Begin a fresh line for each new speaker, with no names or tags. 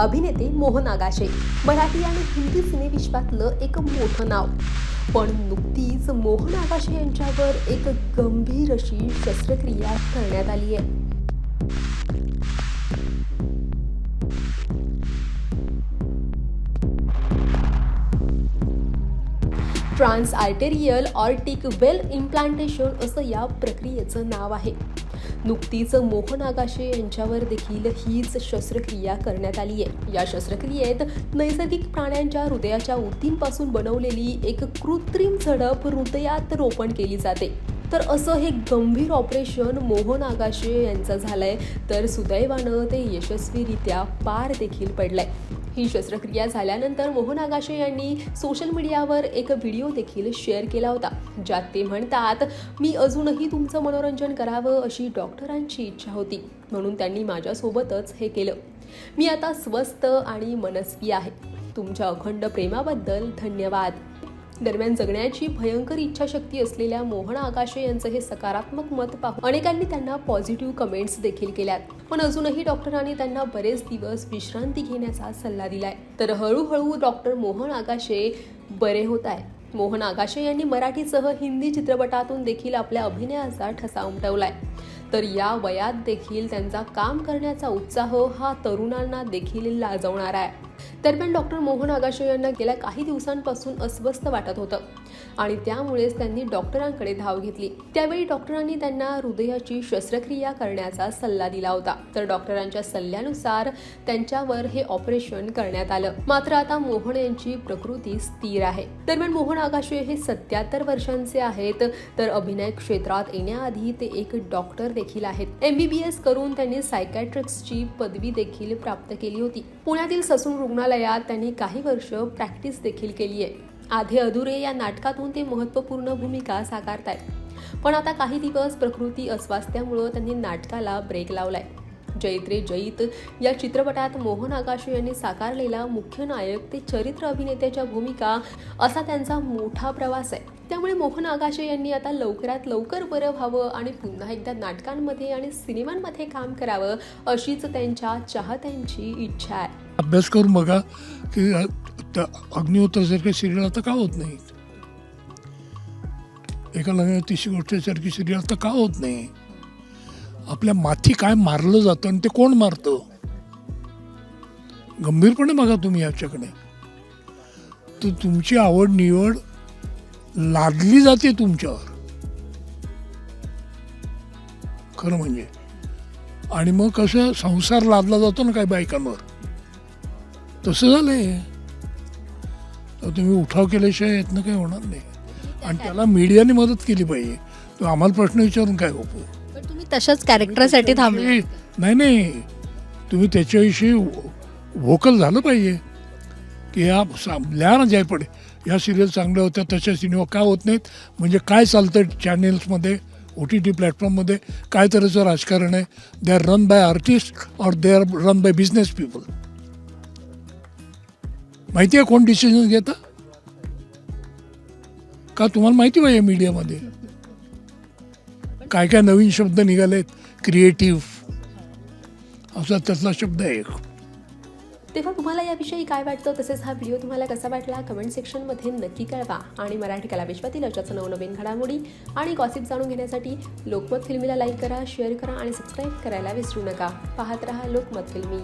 अभिनेते मोहन आगाशे. मराठी आणि हिंदी सिनेविश्वातलं एक मोठं नाव. पण नुकतीच मोहन आगाशे यांच्यावर एक गंभीर अशी शस्त्रक्रिया करण्यात आली आहे trans arterial aortic valve implantation असं या प्रक्रियेचं नाव आहे. नुकतीच मोहन आगाशे यांच्यावर देखील हीच शस्त्रक्रिया करण्यात आली आहे. या शस्त्रक्रियेत नैसर्गिक प्राण्यांच्या हृदयाच्या ऊतींपासून बनवलेली एक कृत्रिम झडप हृदयात रोपण केली जाते. तर असं हे गंभीर ऑपरेशन मोहन आगाशे यांचं झालंय तर सुदैवानं ते यशस्वीरित्या पार देखील पडलंय. ही शस्त्रक्रिया झाल्यानंतर मोहन आगाशे यांनी सोशल मीडियावर एक व्हिडिओ देखील शेअर केला होता ज्यात ते म्हणतात मी अजूनही तुमचं मनोरंजन करावं अशी डॉक्टरांची इच्छा होती म्हणून त्यांनी माझ्यासोबतच हे केलं. मी आता स्वस्त आणि मनस्वी आहे. तुमच्या अखंड प्रेमाबद्दल धन्यवाद. दरम्यान जगण्याची भयंकर इच्छाशक्ती असलेल्या मोहन आकाशे यांचं हे सकारात्मक मत पाहून अनेकांनी त्यांना पॉझिटिव्ह कमेंट्स देखील केल्यात. पण अजूनही डॉक्टरांनी त्यांना बरेच दिवस विश्रांती घेण्याचा सल्ला दिलाय. तर हळूहळू डॉक्टर मोहन आकाशे बरे होत आहेत. मोहन आगाशे यांनी मराठीसह हिंदी चित्रपटातून देखील आपल्या अभिनयाचा ठसा उमटवलाय. तर या वयात देखील त्यांचा काम करण्याचा उत्साह हा तरुणांना देखील लाजवणारा आहे. दरम्यान डॉक्टर मोहन आगाशे यांना गेल्या काही दिवसांपासून अस्वस्थ वाटत होतं. आणि त्यामुळेच त्यांनी डॉक्टरांकडे धाव घेतली. त्यावेळी डॉक्टरांनी त्यांना हृदयाची शस्त्रक्रिया करण्याचा सल्ला दिला होता. तर डॉक्टरांच्या सल्ल्यानुसार त्यांच्यावर हे ऑपरेशन करण्यात आलं. मात्र आता मोहन यांची प्रकृती स्थिर आहे. दरम्यान मोहन आगाशे हे सत्याहत्तर वर्षांचे आहेत. तर अभिनय क्षेत्रात येण्याआधी ते एक डॉक्टर देखील आहेत. एमबीबीएस करून त्यांनी सायकॅट्रिक्सची पदवी देखील प्राप्त केली होती. पुण्यातील ससून रुग्णालयात त्यांनी काही वर्ष प्रॅक्टिस देखील केली आहे. आधे अधुरे या नाटकातून ते महत्त्वपूर्ण भूमिका साकारतायत. पण आता काही दिवस प्रकृती अस्वास्थ्यामुळं त्यांनी नाटकाला ब्रेक लावलाय. जैत रे जैत या चित्रपटात मोहन आगाशे यांनी साकारलेला मुख्य नायक ते चरित्र अभिनेत्याच्या भूमिका असा त्यांचा मोठा प्रवास आहे. त्यामुळे मोहन आगाशे यांनी आता लवकरात लवकर बरं व्हावं आणि पुन्हा एकदा नाटकांमध्ये आणि सिनेमांमध्ये काम करावं अशीच त्यांच्या चाहत्यांची इच्छा आहे.
अभ्यास करून बघा की अ- त्या अग्निहोत्रासारखे सिरियल आता का होत नाहीत? एका लग्न तिसरी गोष्टीसारखी सिरियल आता का होत नाही आपल्या माथी काय मारलं जातं आणि ते कोण मारतं? गंभीरपणे बघा तुम्ही याच्याकडे. तर तुमची आवड निवड लादली जाते तुमच्यावर. खरं म्हणजे. आणि मग कसं संसार लादला जातो ना काही बायकांवर. तसं झालंय. तर तुम्ही उठाव केल्याशिवाय यातनं काही होणार नाही. आणि त्याला मीडियाने मदत केली पाहिजे. तो आम्हाला प्रश्न विचारून काय उपयोग
पण तुम्ही तशाच कॅरेक्टरसाठी थांबले.
नाही नाही. तुम्ही त्याच्याविषयी व्होकल झालं पाहिजे. की या लिहा ना जयपडे या सिरियल चांगल्या होत्या तशा सिनेमा का होत नाहीत? म्हणजे काय चालतं चॅनेल्समध्ये ओ टी टी प्लॅटफॉर्ममध्ये काय तऱ्हेचं राजकारण आहे? They are run by artist और they are run by business people माहिती आहे कोण डिसिजन घेतं? का तुम्हाला माहिती पाहिजे मीडियामध्ये काय काय नवीन शब्द निघालेत? क्रिएटिव्ह असा त्यातला शब्द आहे एक.
तेव्हा तुम्हाला याविषयी काय वाटतं? तसेच हा व्हिडिओ तुम्हाला कसा वाटला? कमेंट सेक्शनमध्ये नक्की कळवा. आणि मराठी कला विश्वातील अशाच नवनवीन घडामोडी आणि गॉसिप जाणून घेण्यासाठी लोकमत फिल्मीला लाईक करा शेअर करा आणि सबस्क्राईब करायला विसरू नका. पाहत रहा लोकमत फिल्मी.